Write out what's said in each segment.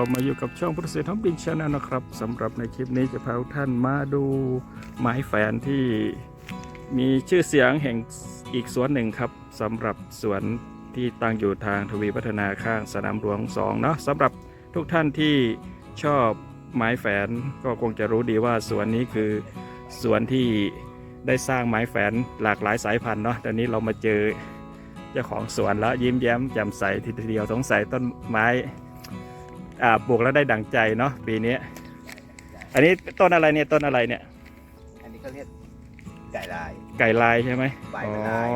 ับเรามาอยู่กับช่องพุทธเศรษฐท้องบินชาแนลนะครับสำหรับในคลิปนี้จะพาท่านมาดูไม้แฝนที่มีชื่อเสียงแห่งอีกสวนหนึ่งครับสำหรับสวนที่ตั้งอยู่ทางทวีพัฒนาข้างสนามหลวง2เนาะสำหรับทุกท่านที่ชอบไม้แฝนก็คงจะรู้ดีว่าสวนนี้คือสวนที่ได้สร้างไม้แฝนหลากหลายสายพันธุ์เนาะตอนนี้เรามาเจอเจ้าของสวนแล้วยิ้มแย้มแจ่มใสทีเดียวสงสัยต้นไม้ อ่าปลูกแล้วได้ดั่งใจเนาะปีนี้ อันนี้ต้นอะไรเนี่ยต้นอะไรเนี่ย อันนี้เขาเรียกไก่ลาย ไก่ลายใช่ไหมใบอ๋อมันลาย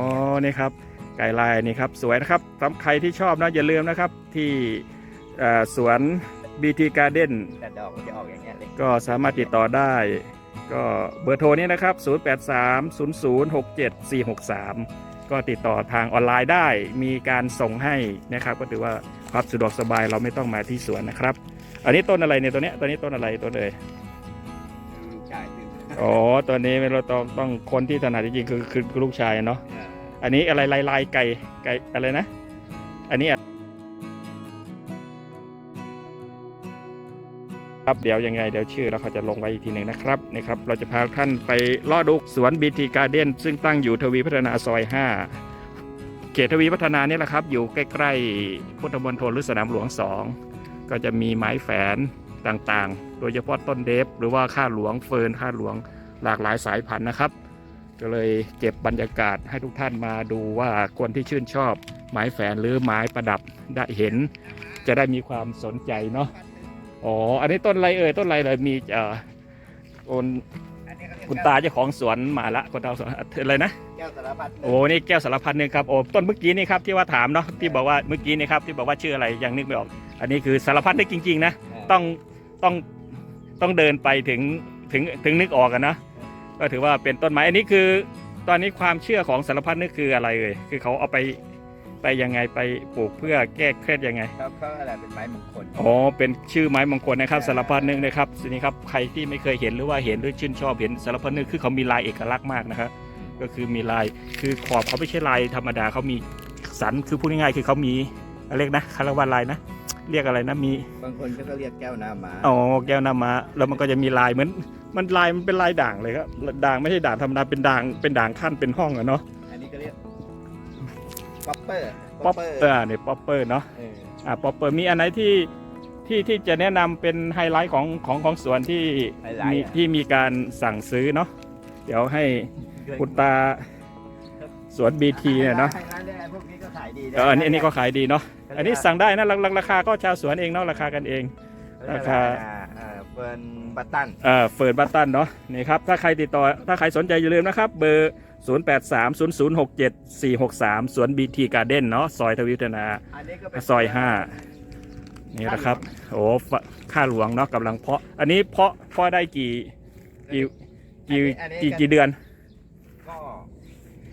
นี่ครับ ไก่ลายนี่ครับ สวยนะครับสำหรับใครที่ชอบนะอย่าลืมนะครับที่อ่าสวน BT Garden แต่ดอกมันจะออกอย่างเงี้ยเลยก็สามารถติดต่อได้ ก็เบอร์โทรนี้นะครับ 0830067463 ก็ติดต่อทางออนไลน์ได้ มีการส่งให้นะครับ ก็ถือว่าความสะดวกสบายเราไม่ต้องมาที่สวนนะครับ อันนี้ต้นอะไรเนี่ยตัวเนี้ยตัวนี้ต้นอะไรต้นเลยลูกชายคืออ๋อตัวนี้เราต้องต้องคนที่ถนัดจริงๆคือคือคือลูกชายเนาะเอออันนี้อะไรลายลายไก่ไก่อะไรนะ อันนี้อะ ครับเดี๋ยวยังไงเดี๋ยวชื่อเราเขาจะลงไว้อีกทีหนึ่งนะครับนี่ครับ เราจะพาท่านไปลอดดูสวน BT Garden ซึ่งตั้งอยู่ทวีพัฒนาซอย 5 เขตทวีพัฒนานี่แหละครับ อยู่ใกล้ๆพุทธมณฑลหรือสนามหลวง 2 ก็จะมีไม้แฝนต่างๆ โดยเฉพาะต้นเดฟหรือว่าข้าหลวงเฟิร์นข้าหลวงหลากหลายสายพันธุ์นะครับ ก็เลยเก็บบรรยากาศให้ทุกท่านมาดูว่าคนที่ชื่นชอบ ไม้แฝนหรือไม้ประดับได้เห็น จะได้มีความสนใจเนาะ อ๋อ อันนี้ต้นอะไรเอ่ยต้นอะไรเลยมีเอ่อคนอันนี้เขาเรียกคุณตาเจ้าของสวนมาละคนตาสวนอะไรนะแก้วสารพัดโอ้นี่แก้วสารพันหนึ่งครับโอ้ต้นเมื่อกี้นี่ครับที่ว่าถามเนาะที่บอกว่าเมื่อกี้นี่ครับที่บอกว่าชื่ออะไรยังนึกไม่ออก อันนี้คือสารพัดนึกจริง ๆ นะต้องต้องต้องเดินไปถึงถึงถึงนึกออกกันนะก็ถือว่าเป็นต้นไม้อันนี้คือ ตอนนี้ความเชื่อของสารพัดนึกคืออะไรเลยคือเขาเอาไป ไปยังไงไปปลูกเพื่อแก้เคล็ดยังไงเขาเขาอะไรเป็นไม้มงคลอ๋อเป็นชื่อไม้มงคลนะครับใช่สารพัดนึกนะครับทีนี้ครับใครที่ไม่เคยเห็นหรือว่าเห็นหรือชื่นชอบเห็นสารพัดนึกคือเขามีลายเอกลักษณ์มากนะครับก็คือมีลายคือขอบเขาไม่ใช่ลายธรรมดาเขามีสันคือพูดง่ายๆคือเขามีอะไรเรียกนะคารวาลายนะ เรียกอะไรนะมีบางคนเขาก็เรียกแก้วน้ำม้าอ๋อแก้วน้ำมาแล้วมันก็จะมีลายเหมือนมันลายมันเป็นลายด่างเลยครับด่างไม่ใช่ด่างธรรมดาเป็นด่างเป็นด่างขั้นเป็นห้องอะเนาะอันนี้ก็เรียก ป๊อปเปอร์ป๊อปเปอร์เนี่ยป๊อปเปอร์เนาะเอออ่าป๊อปเปอร์มีอันไหนที่ที่ที่จะแนะนำเป็นไฮไลท์ของของของสวนที่ไฮไลมีท์อะที่มีการสั่งซื้อเนาะเดี๋ยวให้คุณตาสวนบีทีเนี่ยเนาะไฮไลท์เนี่ยพวกนี้ก็ขายดีะเอออันนี้อันนี้ก็ขายดีเนาะอันนี้สั่งได้นะราราราคาก็ชาวสวนเองเนาะราคากันเองราคา เออเฟิร์นบัตตันเอ่อเฟิร์นบัตตันเนาะนี่ครับถ้าใครติดต่อถ้าใครสนใจอย่าลืมนะครับ เบอร์ 0830067463 สวน BT Garden เนาะซอยทวิวัฒนาอันนี้ก็เป็นซอย5นี่นะครับโอ้ฝค่าหลวงเนาะกำลังเพาะ อันนี้เพาะเพาะได้กี่กี่กี่อันนี้กี่กี่เดือนก็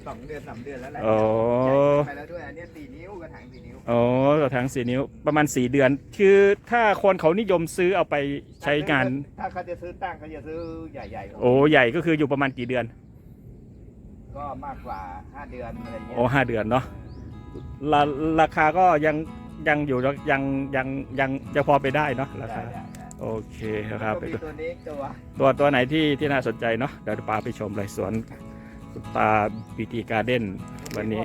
สองเดือนสามเดือนแล้วแหละโอ้ ใหญ่ไปแล้วด้วยอันนี้สี่นิ้วกระถางสี่นิ้วโอ้ต่อทางสี่นิ้วประมาณ4เดือน คือถ้าคนเขานิยมซื้อเอาไปใช้งาน ถ้าเขาจะซื้อตั้งเขาจะซื้อใหญ่ๆโอ้ใหญ่ก็คืออยู่ประมาณกี่เดือน ก็มากกว่าห้าเดือนอะไรเงี้ยโอ้ห้าเดือนเนาะราราคาก็ยังยังอยู่ยังยังยังจะพอไปได้เนาะราได้คาได้ได้โอเคครับก็มีตัวนี้ตัวตัวตัวไหนที่ที่น่าสนใจเนาะเดี๋ยวปาไปชมเลยสวนคุณ ตาบีทีการ์เด้นวันนี้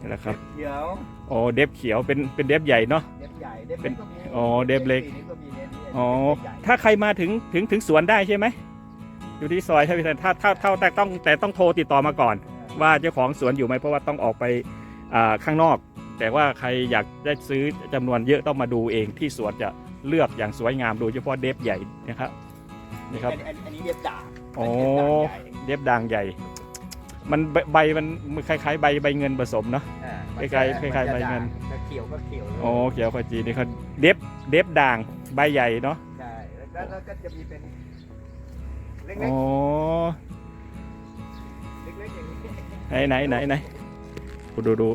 นี่แหละครับเขียวโอ้เดฟเขียวเป็นเป็นเดฟใหญ่เนาะ เด็บใหญ่เด็บเป็นเล็กก็มีอ๋อเดฟเล็กสีนี้ก็มีเนี่ยเนี่ยอ๋อเด็บใหญ่ถ้าใครมาถึงถึงถึงสวนได้ใช่ไหมอยู่ที่ซอยใช่ไหมถ้าถ้าถ้าแต่ต้องแต่ต้องโทรติดต่อมาก่อน ว่าเจ้าของสวนอยู่ไหมเพราะว่าต้องออกไปอ่าข้างนอก แต่ว่าใครอยากได้ซื้อจำนวนเยอะต้องมาดูเองที่สวนจะเลือกอย่างสวยงามโดยเฉพาะเดฟใหญ่นะครับนี่ครับ อันอันอันนี้เด็บด่าง โอ้เด็บด่างใหญ่เดฟด่างใหญ่ มันใบใบมันคล้ายๆ ใบใบเงินผสมเนาะอ่าคล้ายๆมันจะคล้ายๆใบเงินด่างจะเขียวก็เขียวเลยโอ้เขียวขจีนี่เขาเดฟเดฟด่างใบใหญ่เนาะใช่แล้วก็แล้วก็จะมีเป็นเล็กโอ้ๆเล็กๆอย่างนี้ไหนไหนไหนไหนคุณดูดู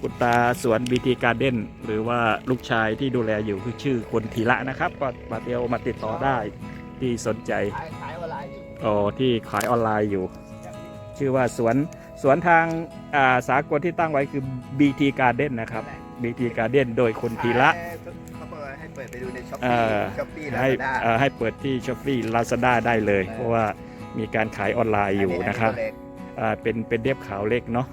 คุณตาสวนบีทีการ์เด้นหรือว่าลูกชายที่ดูแลอยู่คือชื่อคนธีระนะครับ ก็มาเตียวมาติดต่อได้ที่สนใจ ขายขายออนไลน์อยู่ โอ้ที่ขายออนไลน์อยู่อย่างนี้ชื่อว่าสวนสวนทางอ่าสากลที่ตั้งไว้คือ BT Garden นะครับนั่นแหละ BT Garden โดยคุณพีระเขาบอกว่าให้เปิดไปดูในช้อปเอ่ปี้อช้อปปี้ลาให้ซาด้าเอ่อให้เปิดที่ s h o p e e Lazada ได้เลยเออเพราะว่ามีการขายออนไลน์อยู่นะครับอัตัวเล็กอ่าเป็นเป็นเด็บขาวเล็กเนาะ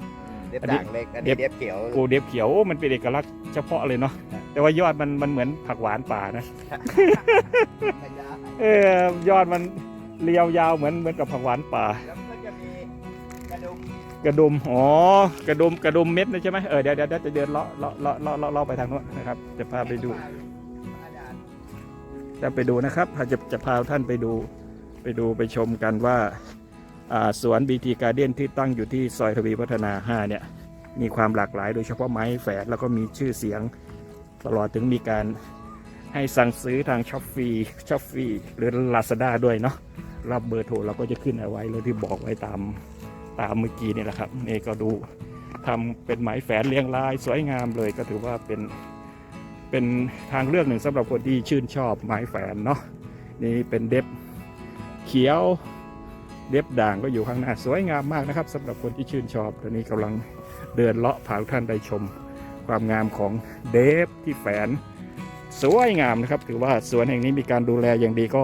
เด็บอันนี้ด่างเล็กอันเด็นี้บเด็บเขียวกูเด็บเขียวโอ้มันเป็นเอกลักษณ์เฉพาะเลยเนาะแต่ว่ายอดมันมันเหมือนผักหวานป่านะไม่ได้เออยอดมัน เรียวยาวเหมือนเหมือนกับผักหวานป่า แล้วก็จะมีกระดุมกระดุม อ๋อ กระดุม กระดุมเม็ดนะใช่ไหมเออ เดี๋ยวเดี๋ยวเดี๋ยวจะเดินเลาะเลาะเลาะเลาะเลาะเลาะไปทางโน้นนะครับ จะพาไปดู อาจารย์จะไปดูนะครับจะจะพาท่านไปดู ไปดูไปชมกันว่าอ่าสวน BT Garden ที่ตั้งอยู่ที่ซอยทวีพัฒนา 5 เนี่ย มีความหลากหลาย โดยเฉพาะไม้แฝดแล้วก็มีชื่อเสียง ตลอดถึงมีการให้สั่งซื้อทางช้อปฟีช้อปฟีหรือ Lazada ด้วยเนาะ รับเบอร์โทรเราก็จะขึ้นเอาไว้เลยที่บอกไว้ตามตามเมื่อกี้นี่แหละครับนี่ก็ดูทำเป็นไหมแฝนเรียงรายสวยงามเลยก็ถือว่าเป็นเป็นทางเลือกหนึ่งสำหรับคนที่ชื่นชอบไม้แฝนเนาะนี่เป็นเด็บเขียวเด็บด่างก็อยู่ข้างหน้าสวยงามมากนะครับสำหรับคนที่ชื่นชอบตอนนี้กำลังเดินเลาะพาท่านได้ชมความงามของเดฟที่แฝนสวยงามนะครับ ถือว่าสวนแห่งนี้มีการดูแลอย่างดีก็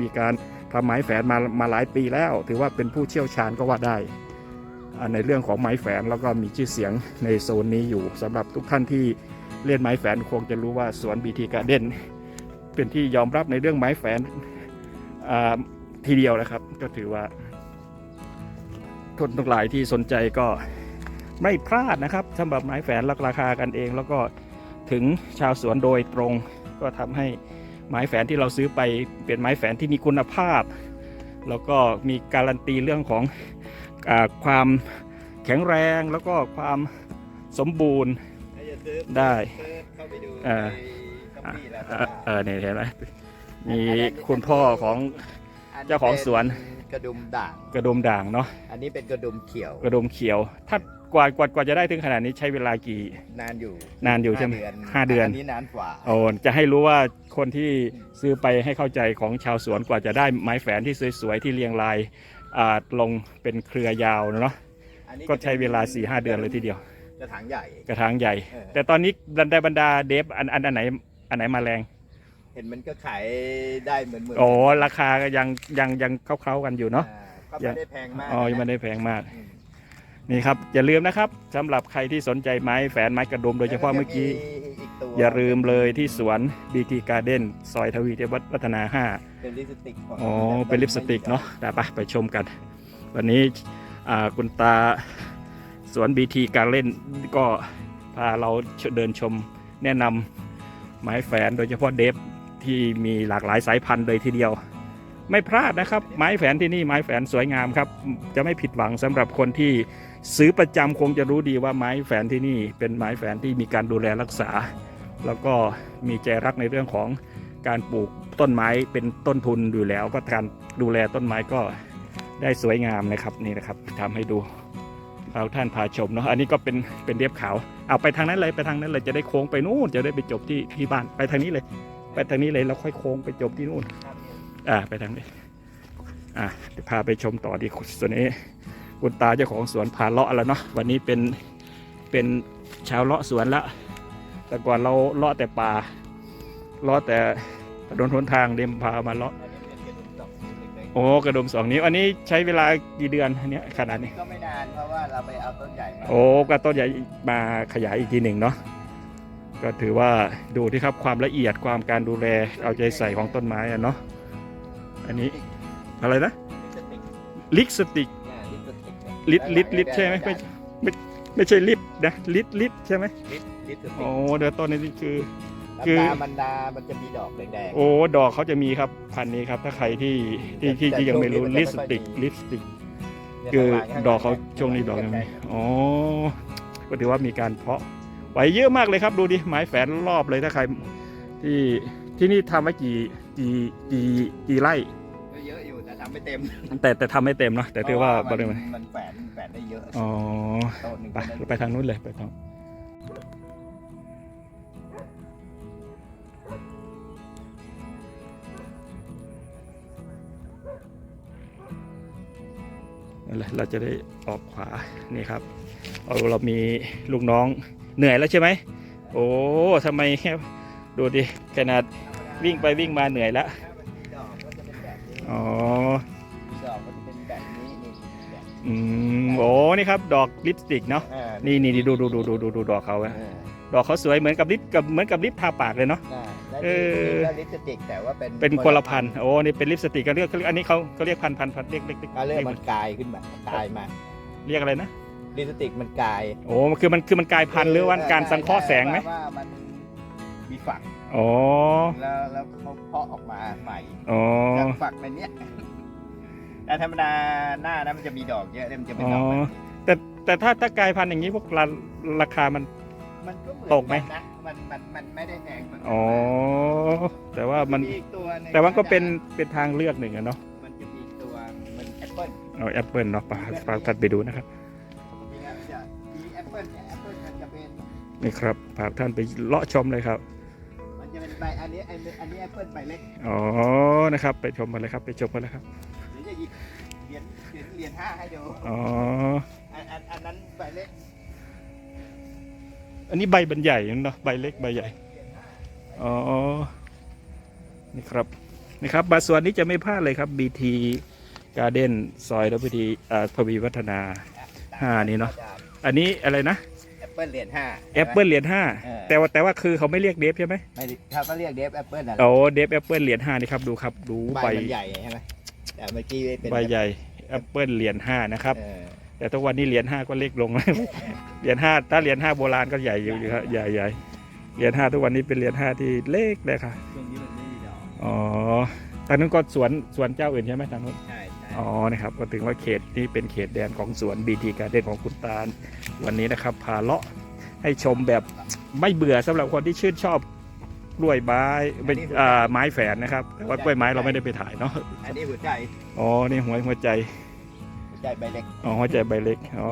มีการ ทำไม้แฝนมามาหลายปีแล้ว ถือว่าเป็นผู้เชี่ยวชาญก็ว่าได้ ในเรื่องของไม้แฝนแล้วก็มีชื่อเสียงในโซนนี้อยู่สำหรับทุกท่านที่เล่นไม้แฝนคงจะรู้ว่าสวน BT Garden เป็นที่ยอมรับในเรื่องไม้แฝนทีเดียวนะครับ ก็ถือว่าทุนทุกหลายที่สนใจก็ไม่พลาดนะครับสำหรับไม้แฝนราคากันเอง แล้วก็ถึงชาวสวนโดยตรงก็ทำให้ ไม้แฝนที่เราซื้อไปเป็นไม้แฝนที่มีคุณภาพ แล้วก็มีการันตีเรื่องของอาความแข็งแรงแล้วก็ความสมบูรณ์ถ้าจะซื้อได้ซื้อเข้าไปดูเออในช้อปปี้ลาเอซาอด้าเออเนี่ยเห็นไหมมีคุณพ่อของเจ้าของสวนเป็นกระดุมด่างกระดุมด่างเนาะอันนี้เป็นกระดุมเขียว กระดุมเขียวถ้า กว่ากว่ากว่าจะได้ถึงขนาดนี้ใช้เวลากี่ นานอยู่นานอยู่ใช่ไหมเดือนห้าเดือนนนี้นานกว่าโอ้จะให้รู้ว่าคนที่ซื้อไปให้เข้าใจของชาวสวนกว่าจะได้ไม้แฝนที่สวยๆที่เรียงรายอ่าลงเป็นเครือยาวเนาะอันนี้ก็ใช้เวลา4ีหเดือนเลยทีเดียว กระถางใหญ่ กระถางใหญ่เออแต่ตอนนี้บันไดบรรดาเดฟอันอันอันไหนอันไหนมาแรง เห็นมันก็ขายได้เหมือนเหมือนโอ้ราคาก็ยังยังยังเคล้าๆกันอยู่เนาะก็ไม่ได้แพงมากอ๋อยังไม่ได้แพงมากอืม นี่ครับอย่าลืมนะครับสำหรับใครที่สนใจไม้แฝนไม้กระดุมโดยเฉพาะเมื่อกี้อีกตัวอย่าลืมเลยที่สวน BT Garden ซอยทวีเทพวัฒนาเป็นลิปสติกของ5อ๋อเป็นลิปสติกเนาะแต่ไปไปชมกัน วันนี้อ่าคุณตาสวน BT Garden ก็พาเราเดินชมแนะนำไม้แฝนโดยเฉพาะเดฟที่มีหลากหลายสายพันธุ์เลยทีเดียว ไม่พลาดนะครับ ไม้แฝนที่นี่ไม้แฝนสวยงามครับ จะไม่ผิดหวังสำหรับคนที่ซื้อประจำคงจะรู้ดีว่าไม้แฝนที่นี่ เป็นไม้แฝนที่มีการดูแลรักษา แล้วก็มีใจรักในเรื่องของการปลูกต้นไม้เป็นต้นทุนอยู่แล้วก็การดูแลต้นไม้ก็ได้สวยงามนะครับนี่นะครับทำให้ดูเอาท่านพาชมเนาะอันนี้ก็เป็นเป็นเรียบขาวเอาไปทางนั้นเลยไปทางนั้นเลยจะได้โค้งไปนู่นจะได้ไปจบที่ที่บ้านไปทางนี้เลย ไปทางนี้เลยแล้วค่อยโค้งไปจบที่นู่น อ่าไปทางนี้อ่าเดี๋ยวพาไปชมต่อดีส่วนนี้คุณตาเจ้าของสวนพาเลาะแล้วเนาะวันนี้เป็นเป็นชาวเลาะสวนละ แต่ก่อนเราเลาะแต่ป่าเลาะแต่ถนนหนทางเดมพามาเลาะอันนี้เป็นกระดุมดอกเล็กโอ้กระดมสองนิ้วอันนี้ใช้เวลากี่เดือนอันเนี้ยขนาดนี้ๆก็ไม่นานเพราะว่าเราไปเอาต้นใหญ่มาโอ้กระต้นใหญ่มาขยายอีกทีหนึ่งเนาะก็ถือว่าดูที่ครับความละเอียดความการดูแลเอาใจใส่ของต้นไม้อะเนาะ อันนี้อะไรนะลิปสติกลิปสติกเนี่ยลิปสติกเนี่ยลิตรลิตรลิตรใช่ไหมไม่ไม่ไม่ใช่ลิปนะลิตรลิตรใช่ไหมลิปลิปสติโอ้กเดี๋ยวต้นนี้คือแล้วคือตามันดามันจะมีดอกแดงโอ้ดอกเขาจะมีครับพันธุ์นี้ครับ ถ้าใครที่ที่ที่ที่ยังไม่รู้ลิปสติกลิปสติกๆคือนี่ยดอกเขาช่วงนี้ดอกยังไม่อ๋อก็ถือว่ามีการเพาะไว้เยอะมากเลยครับดูดิไม้แฝนรอบเลยถ้าใครที่ ที่นี่ทำไว้กี่กี่กี่กี่ไร่ ก็เยอะอยู่แต่ทำไม่เต็มแต่แต่ทำไม่เต็มเนาะแต่ถือว่าบริเพเวระณมันแฝนแฝนได้เยอะอ๋อโต๊ะหนึ่งไปก็ได้ไปทางนู้นเลยไปทางนั่นแหละเราจะได้ออกขวานี่ครับเอาเรามีลูกน้องเหนื่อยแล้วใช่ไหมโอ้ทำไมดูดิขนาด วิ่งไปวิ่งมาเหนื่อยแล้วถ้ามันมีดอกก็จะเป็นแบบนี้อ๋อดอกก็จะเป็นแบบนี้นี่แบบอืมโอ้นี่ครับดอกลิปสติกเนาะอ่านี่นี่นี่ดูดูดูดูดูดูดอกเขาอะอ่าดอกเขาสวยเหมือนกับลิปกับเหมือนกับลิปทาปากเลยเนาะ ได้แล้วเอนี่อ ก็ลิปสติกแต่ว่าเป็นเป็นคนละพันธุ์โอ้นี่เป็นลิปสติกก็เรียกเขาเรียกอันนี้เขาเขาเรียกพันพันพันเรียกเรียกเรียกเขาเรียกเรียกมันกลายขึ้นมามันกลายมาเรียกอะไรนะลิปสติกมันกลายโอ้คือมันคือมันกลายพันธุ์หรือว่าการสังเคราะห์แสงไหม ว่ามันมีฝัก อ๋อ แล้วแล้วเขาเพาะออกมาใหม่อ๋อ จากฝักมันเนี้ยแต่ธรรมดาหน้านะมันจะมีดอกเยอะเลยมันจะเป็นอ๋อดอกแบบนี้แต่แต่ถ้าถ้ากลายพันธุ์อย่างนี้พวกราราคามัน มันก็เหมือนตกไหม นนะมันมันมันไม่ได้แพงเหมือนกัอ๋อ แต่ว่ามัน อีกตัวหงแต่ว่าก็เป็นเป็นทางเลือกหนึ่งอะเนาะมันจะมีตัวเหมันแอปเปิ้ลเอาแอปเปิลเนาะปาปาทัดไปดูนะครับมีแอปจะมีแอปเปิ้ลเนี่ยแอปเปิ้ลมันจะเป็น นี่ครับพาท่านไปเลาะชมเลยครับมันจะเป็น ใบอันนี้อันนี้อันนี้แอปเปิ้ลใบเล็กอ๋อนะครับ ไปชมกันเลยครับ ไปชมกันเลยครับเดี๋ยวจะหยิบเหรียญเหรียญเหรียญห้าให้ดูอ๋ออันอันอันนั้นใบเล็กอันนี้ใบบันใหญ่เนาะใบเล็กใบใหญ่อ๋อนี่ครับนี่ครับบัตรส่วนนี้จะไม่พลาดเลยครับ BT Garden ซอยรัพดีอ่าทวีวัฒนาห้านี่เนอะอันนี้อะไรนะแอป เปิ้ลเหรียญห้าแอปเปิลเหรียญห้าเออแต่ว่าแต่ว่าคือเขาไม่เรียกเดฟใช่ไหมไม่ได้เขาก็เรียกเดฟแอปเปิ้ลนะโอ้เดฟแอปเปิลเหรียญห้านี่ครับดูครับดูใบใบมันใหญ่ใช่ไหมแต่เมื่อกี้เป็นใบใหญ่แอปเปิลเหรียญห้านะครับเออแต่ทุกวันนี้เหรียญห้าก็เล็กลงเหรียญห้าถ้าเหรียญห้าโบราณก็ใหญ่อยู่อยู่ครับใหญ่ใหญ่เหรียญห้าทุกวันนี้เป็นเหรียญห้าที่เล็กเลยค่ะช่วงนี้มันไม่มีดอกอ๋อทางนู้นก็สวนสวนเจ้าอื่นใช่ไหมทางนู้นใช่ใช่อ๋อนะครับก็ถึงว่าเขตนี้เป็นเขตแดนของสวนบีทีการเด่นของคุณตาล วันนี้นะครับพาเลาะให้ชมแบบไม่เบื่อสำหรับคนที่ชื่นชอบกล้วยไม้เป็นอ่าไม้แฝนนะครับแต่ว่ากล้วยไม้เราไม่ได้ไปถ่ายเนาะอันนี้หัวใจอ๋อนี่หัวหัวใจหัวใจใบเล็กอ๋อหัวใจใบเล็กอ๋อ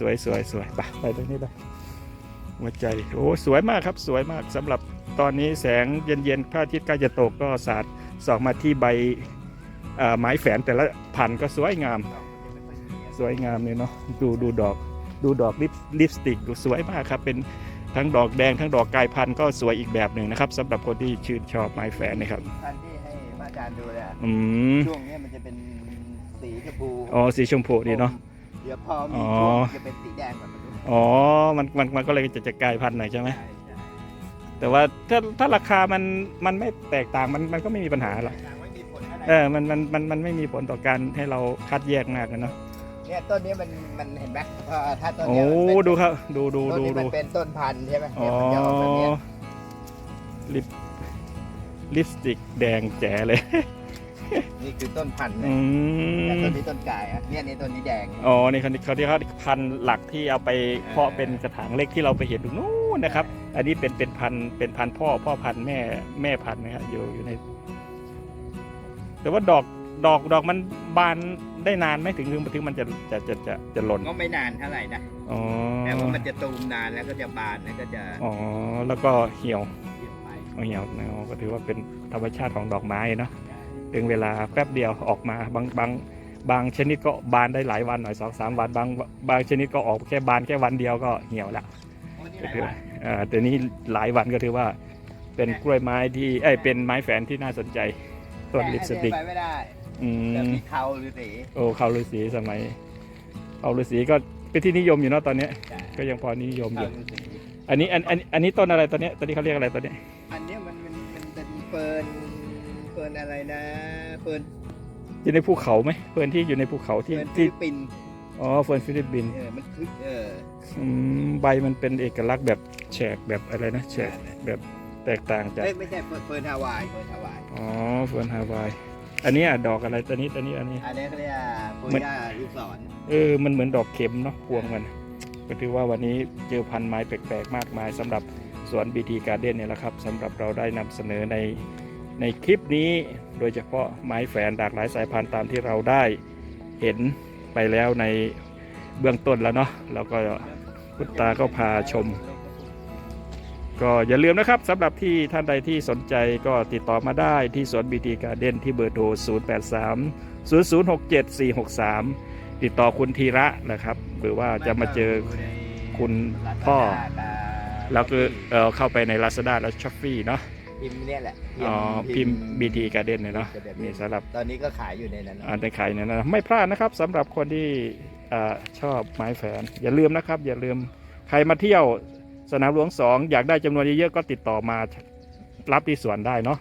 สวยสวยสวยไปไปตรงนี้ไปหัวใจโอ้สวยมากครับสวยมากสำหรับตอนนี้แสงเย็นๆพระอาทิตย์ใกล้จะตกก็สาดส่องมาที่ใบอ่าไม้แฝนแต่ละพันธุ์ก็สวยงาม สวยงามเลยเนาะดูดูดอก ดูดอกลิปลิปสติกดูสวยมากครับ เป็นทั้งดอกแดงทั้งดอกกายพันธุ์ก็สวยอีกแบบหนึ่งนะครับสำหรับคนที่ชื่นชอบไม้แฝนนะครับพันธุ์ที่ให้พระอาจารย์ดูเนี่ยอืมช่วงเนี้ยมันจะเป็นสีชมพูอ๋อสีชมพูนี่เนาะ เดี๋ยวพอมีอ๋อช่วงจะเป็นสีแดงแบบนี้อ๋อ มันมันมันก็เลยจะจะกลายพันธุ์หน่อยใช่ไหมใช่ใช่แต่ว่าถ้าถ้าราคามันมันไม่แตกต่างมันมันก็ไม่มีปัญหาหรอกต่างไม่มีผลอะไร เออ มันมันมันมันไม่มีผลต่อการให้เราคัดแยกมากนะเนาะ เนี่ยต้นนี้มันมันเห็นไหมเอ่อถ้าต้นโอ้เนี้ยมันเป็นดูครับ ดูดูต้นดูนี้มัดูนเป็นต้นพันธุ์ใช่ไหมอ๋อเนี่ยมันจะออกแบบเนี้ยลิปลิปสติกแดงแจ๋เลย นี่คือต้นพันธุ์อืเนี่ยแต่มต้นนี้ต้นกายอะเนี่ยนี่ต้นนี้แดง อ๋อนี่เขาเขาที่เขาพันธุ์หลักที่เอาไปเพาะเป็นกระถางเล็กที่เราไปเห็นตรงนู้นนะครับ อันนี้เป็นเป็นพันธุ์เป็นพันธุ์พ่อพ่อพันธุ์แม่แม่พันธุ์นะครับอยู่อยู่ใน แต่ว่าดอกดอกดอกมันบาน ได้นานไหมถึงถึงถึงมันจะจะจะจะจะหล่นก็ไม่นานเท่าไหร่นะอ๋อแต่ว่ามันจะตูมนานแล้วก็จะบานแล้วก็จะอ๋อแล้วก็เหี่ยวเหี่ยวไปเหี่ยวเนาะก็ถือว่าเป็นธรรมชาติของดอกไม้เนาะถึงเวลาแป๊บเดียวออกมาบางบางบางชนิดก็บานได้หลายวันหน่อยสองสามวันบางบางชนิดก็ออกแค่บานแค่วันเดียวก็เหี่ยวละโอ้นี่ก็หลายถือวัว่านอ่าแต่นี้หลายวันก็ถือว่าเป็นกล้วยไม้ที่เอ้ยเป็นไม้แฝนที่น่าสนใจต้นลิปสติกแะไปไม่ได้ อืแต่มมีเทาหรือสีโอ้เขาฤาษีสมัยเขาฤาษีก็เป็นที่นิยมอยู่เนาะตอนเนี้ย ใช่ก็ยังพอนิยมอเทายู่ หรือสีอันนี้อันอันอันนี้ต้นอะไรตอนเนี้ยตอนนี้เขาเรียกอะไรตอนเนี้ยอันเนี้ยมันมันมันเป็นเฟิร์นเฟิร์นอะไรนะเฟิร์นอยู่ในภูเขาไหมเพื่อนที่อยู่ในภูเขาที่เฟิร์นฟิที่ลิปปินส์อ๋อเฟิร์นฟิลิปปินส์เออมันคือเอออืมใบมันเป็นเอกลักษณ์แบบแฉกแบบอะไรนะแฉกแบบแตกต่างจาก เอ้ยไม่ใช่เฟิร์นเฟิร์นฮาวายเฟิร์นฮาวาย อ๋อเฟิร์นฮาวาย อันนี้อะดอกอะไรตัวนี้ตัวนี้อันนี้ อันนี้เขาเรียกว่าปุยมันย่าลูกศรเออ มันเหมือนดอกเข็มเนาะพวงมัน ก็ถือว่าวันนี้เจอพันธุ์ไม้แปลกๆ มากมายสำหรับสวนบีทีการ์เด้นเนี่ยแหละครับสำหรับเราได้นำเสนอในในคลิปนี้ โดยเฉพาะไม้แฝนหลากหลายสายพันธุ์ตามที่เราได้เห็นไปแล้วในเบื้องต้นแล้วเนาะแล้วก็คุณตาก็พาชม ก็อย่าลืมนะครับสำหรับที่ท่านใดที่สนใจก็ติดต่อมาได้ที่สวนบีทีการ์เด้นที่เบอร์โทร 083 0067 463 ติดต่อคุณธีระนะครับ หรือว่าจะมาเจอคุณพ่อ แล้วก็เออเข้าไปใน Lazada และ Shopee เนาะพิมพ์เนี่ยแหละอ๋อพิมพ์ BT Garden เนี่ยเนาะ Garden นี่สำหรับตอนนี้ก็ขายอยู่ในนั้นอ่าในขายเนี่ยนะไม่พลาดนะครับสำหรับคนที่อ่าชอบไม้แฝนอย่าลืมนะครับ อย่าลืมใครมาเที่ยว สนามหลวงสองอยากได้จำนวนเยอะๆก็ติดต่อมารับที่สวนได้เนาะ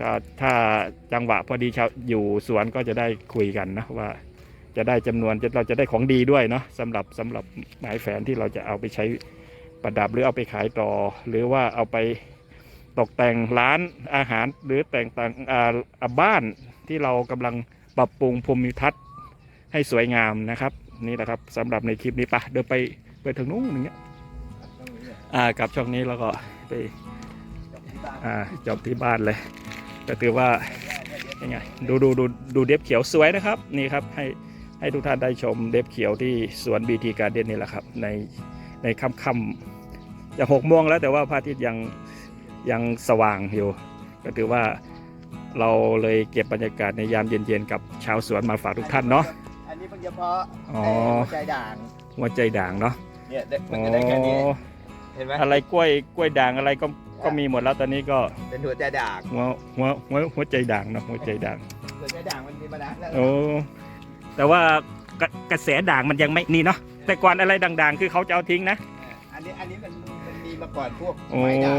ก็ถ้าจังหวะพอดีชาวอยู่สวนก็จะได้คุยกันนะว่าจะได้จำนวนจะเราจะได้ของดีด้วยเนาะสำหรับสำหรับไม้แฝนที่เราจะเอาไปใช้ประดับหรือเอาไปขายต่อ หรือว่าเอาไปตกแต่งร้านอาหารหรือแต่งต่างอ่าบ้านที่เรากำลังปรับปรุงภูมิทัศน์ให้สวยงามนะครับ นี่แหละครับสำหรับในคลิปนี้ปะเดินไปไปทางนู้นอย่างเงี้ย องมีเนี่ยอ่ากับช่องนี้แล้วก็ไปจบที่บ้านอ่าจบที่บ้านเลยก็ถือว่ายังไงดูดูดูดูเดฟเขียวสวยนะครับนี่ครับให้ให้ทุกท่านได้ชมเดฟเขียวที่สวน BT Garden นี่แหละครับ ในในค่ำค่ำๆจะหกโมงแล้วแต่ว่าพระอาทิตย์ยังยังสว่างอยู่ ก็ถือว่าเราเลยเก็บบรรยากาศในยามเย็นๆกับชาวสวนมาฝากทุกท่านเนาะอันนี้เพิ่งเฉพาะอ๋อแต่หัวใจด่างหัวใจด่างเนาะเนี่ยได้อ๋มันอจะได้แค่นี้ เห็นไหมอะไรกล้วยกล้วยด่างอะไรก็ก็มีหมดแล้วตอนนี้ก็เป็นหัวใจด่างหัวหัวหัวหัวใจด่างเนาะหัวใจด่างหัวใจด่างมันมีมานานแล้วโอ้แต่ว่ากระกระแสด่างมันยังไม่นี่เนาะแต่ก่อนอะไรด่างๆ คือเขาจะเอาทิ้งนะอันนี้อันนี้มันมันมีมาก่อนพวกโอ้ไม้ด่าง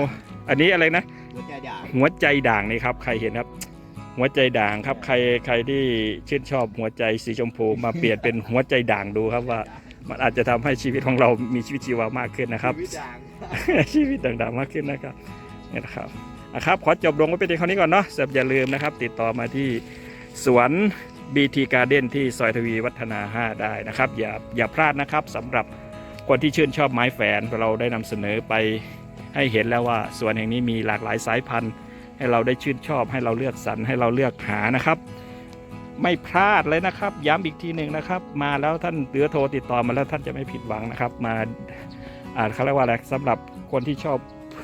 อันนี้อะไรนะ หัวใจด่างหัวใจด่างนี่ครับ ใครเห็นครับ หัวใจด่างครับ ใครใครที่ชื่นชอบหัวใจสีชมพูมาเปลี่ยนเป็นหัวใจด่างดูครับว่า มันอาจจะทำให้ชีวิตของเรามีชีวิตชีวามากขึ้นนะครับ ชีวิตด่างชีวิตต่างๆมากขึ้นนะครับนี่นะครับอะครับขอจบลงไว้เป็นเพียงเท่านี้ก่อนเนาะสำหรับอย่าลืมนะครับ ติดต่อมาที่สวน BT Garden ที่ซอยทวีวัฒนา 5 ได้นะครับ อย่าอย่าพลาดนะครับสำหรับคนที่ชื่นชอบไม้แฝนเราได้นำเสนอไปให้เห็นแล้วว่าสวนแห่งนี้มีหลากหลายสายพันธุ์ ให้เราได้ชื่นชอบให้เราเลือกสรรให้เราเลือกหานะครับ ไม่พลาดเลยนะครับ ย้ำอีกทีหนึ่งนะครับ มาแล้วท่านหรือโทรติดต่อมาแล้วท่านจะไม่ผิดหวังนะครับ มาอ่าเขาเรียกว่าอะไรสำหรับคนที่ชอบ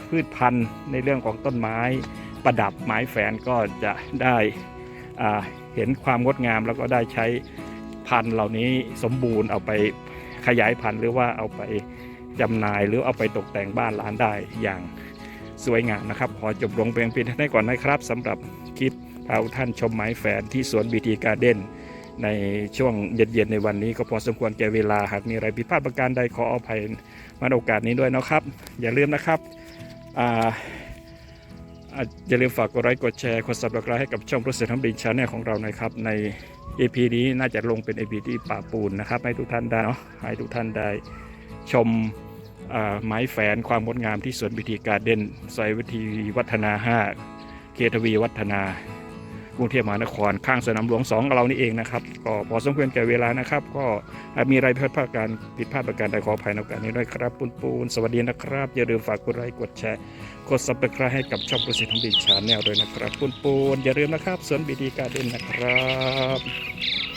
พืชพันธุ์ในเรื่องของต้นไม้ ประดับไม้แฝนก็จะได้อ่าเห็นความงดงามแล้วก็ได้ใช้พันธุ์เหล่านี้สมบูรณ์เอาไปขยายพันธุ์หรือว่าเอาไปจำหน่ายหรือเอาไปตกแต่งบ้านร้านได้อย่างสวยงามนะครับ ขอจบลงเพียงเพียงเท่านี้ก่อนนะครับสำหรับคลิป พาท่านชมไม้แฝนที่สวนบีทีการ์เด้นในช่วงเย็นๆในวันนี้ก็พอสมควรแก่เวลาหากมีอะไรผิดพลาดประการใดขออภัยมาโอกาสนี้ด้วยนะครับ อย่าลืมนะครับอ่าอย่าลืมฝากกดไลค์กดแชร์กด subscribe ให้กับช่อง p r o c e s s ทำบินชาแนลของเรานะครับ ใน EP นี้น่าจะลงเป็น EP ที่ป่าปูนนะครับ ให้ทุกท่านได้เนาะให้ทุกท่านได้ชมไม้แฝนความงดงามที่สวนบิทีการ์เด้นซอยวิธีวัฒนา 5 เขตทวีวัฒนา กรุงเทพมหานครข้างสนามหลวงสองเรานี่เองนะครับก็พอสมควรแก่เวลานะครับ ก็มีอะไรผิดพลาดการผิดพลาดประการใดขออภัยในโอกาสนี้ด้วยครับปูนปูนสวัสดีนะครับ อย่าลืมฝากกดไลค์กดแชร์กดซับสไครต์ให้กับช่องประสิทธิ์ของดิชาแนลด้วยนะครับปูนปูนอย่าลืมนะครับสวนบีดีการ์เด้นนะครับ